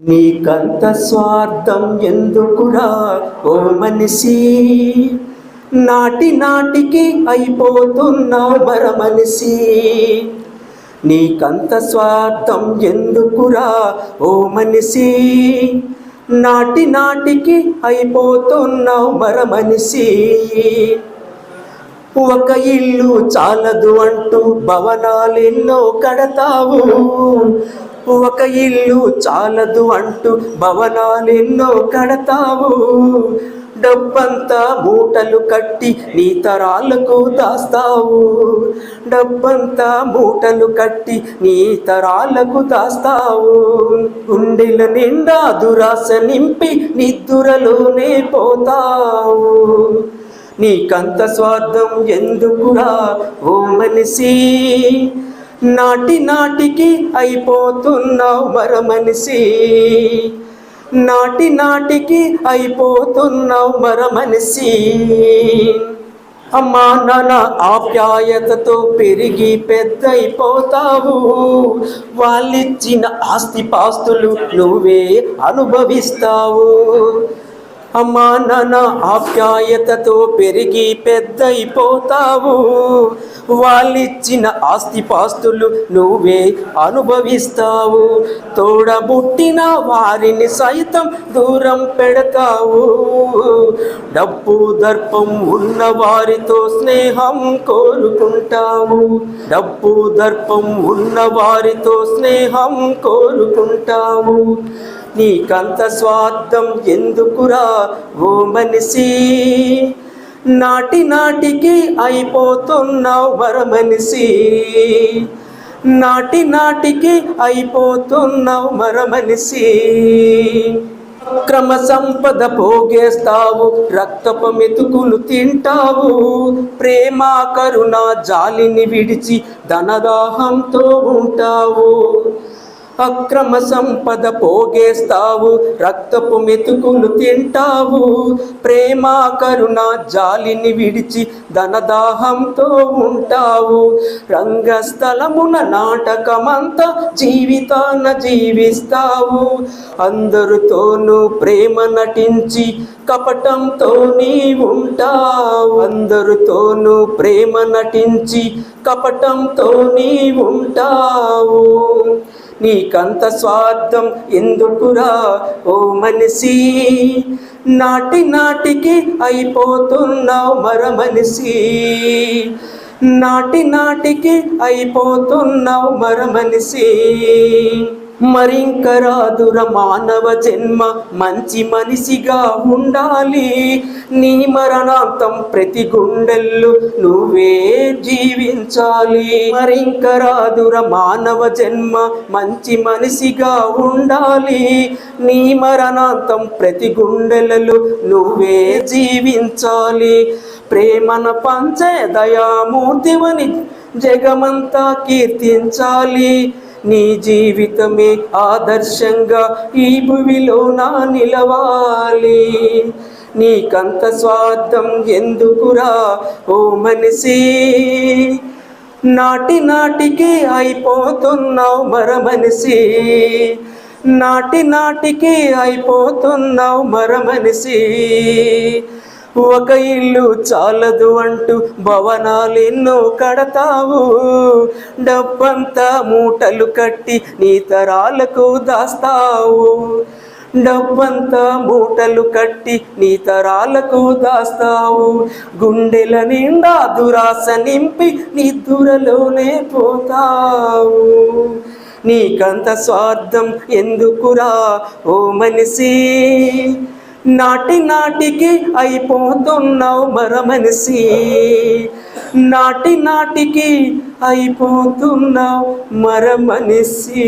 నీకంత స్వార్థం ఎందుకురా ఓ మనిషి? నాటి నాటికి అయిపోతున్నావు మర మనిషి. నీకంత స్వార్థం ఎందుకురా ఓ మనిషి? నాటి నాటికి అయిపోతున్నావు మర మనిషి. ఒక ఇల్లు చాలదు అంటూ భవనాలెన్నో కడతావు. ఒక ఇల్లు చాలదు అంటూ భవనాలెన్నో కడతావు. డబ్బంతా మూటలు కట్టి నీ తరాలకు దాస్తావు. డబ్బంతా మూటలు కట్టి నీ తరాలకు దాస్తావు. గుండెల నిండా దురాశ నింపి నిద్దురలోనే పోతావు. నీకంత స్వార్థం ఎందుకురా ఓ మనిషి? నాటి నాటికి అయిపోతున్నావు మర మనిషి. నాటి నాటికి అయిపోతున్నావు మర మనిషి. అమ్మా నాన్న ఆప్యాయతతో పెరిగి పెద్దయిపోతావు. వాళ్ళిచ్చిన ఆస్తి పాస్తులు నువ్వే అనుభవిస్తావు. అమ్మా నాన్న ఆప్యాయతతో పెరిగి పెద్దయిపోతావు. వాళ్ళిచ్చిన ఆస్తిపాస్తులు నువ్వే అనుభవిస్తావు. తోడబుట్టిన వారిని సైతం దూరం పెడతావు. డబ్బు దర్పం ఉన్న వారితో స్నేహం కోరుకుంటావు. డబ్బు దర్పం ఉన్న వారితో స్నేహం కోరుకుంటావు. నీకంత స్వార్థం ఎందుకురా ఓ మనిషి? నాటి నాటికి అయిపోతున్నావు మరమనిసి నాటి నాటికి అయిపోతున్నావు మర మనిషి క్రమ సంపద పోగేస్తావు రక్తపు మెతుకులు తింటావు. ప్రేమ కరుణ జాలిని విడిచి ధనదాహంతో ఉంటావు. అక్రమ సంపద పోగేస్తావు రక్తపు మెతుకులు తింటావు. ప్రేమ కరుణ జాలిని విడిచి ధనదాహంతో ఉంటావు. రంగస్థలమున నాటకమంతా జీవితాన జీవిస్తావు. అందరితోనూ ప్రేమ నటించి కపటంతో నీ ఉంటావు అందరితోనూ ప్రేమ నటించి కపటంతో నీ ఉంటావు నీకంత స్వార్థం ఎందుకురా ఓ మనిషి? నాటి నాటికి అయిపోతున్నావు మర మనిషి. నాటి నాటికి అయిపోతున్నావు మర మనిషి. మరింక రాదుర మానవ జన్మ మంచి మనిషిగా ఉండాలి. నీ మరణాంతం ప్రతి గుండెల్లు నువ్వే జీవించాలి. మరింక రాదుర మానవ జన్మ మంచి మనిషిగా ఉండాలి. నీ మరణాంతం ప్రతి గుండెలలో నువ్వే జీవించాలి. ప్రేమన పంచే దయామూర్తివని జగమంతా కీర్తించాలి. నీ జీవితమే ఆదర్శంగా ఈ భువిలో నా నిలవాలి. నీకంత స్వార్థం ఎందుకురా ఓ మనిషి? నాటి నాటికి అయిపోతున్నావు మర మనిషి. నాటి నాటికి అయిపోతున్నావు మర మనిషి. ఒక ఇల్లు చాలదు అంటూ భవనాలు ఎన్నో కడతావు. డబ్బంతా మూటలు కట్టి నీ తరాలకు దాస్తావు. డబ్బంతా మూటలు కట్టి నీ తరాలకు దాస్తావు. గుండెల నిండా దురాశ నింపి నీ దురలోనే పోతావు. నీకంత స్వార్థం ఎందుకురా ఓ మనిషి? నాటి నాటికి అయిపోతున్నావు మర మనిషి నాటి నాటికి అయిపోతున్నావు మర మనిషి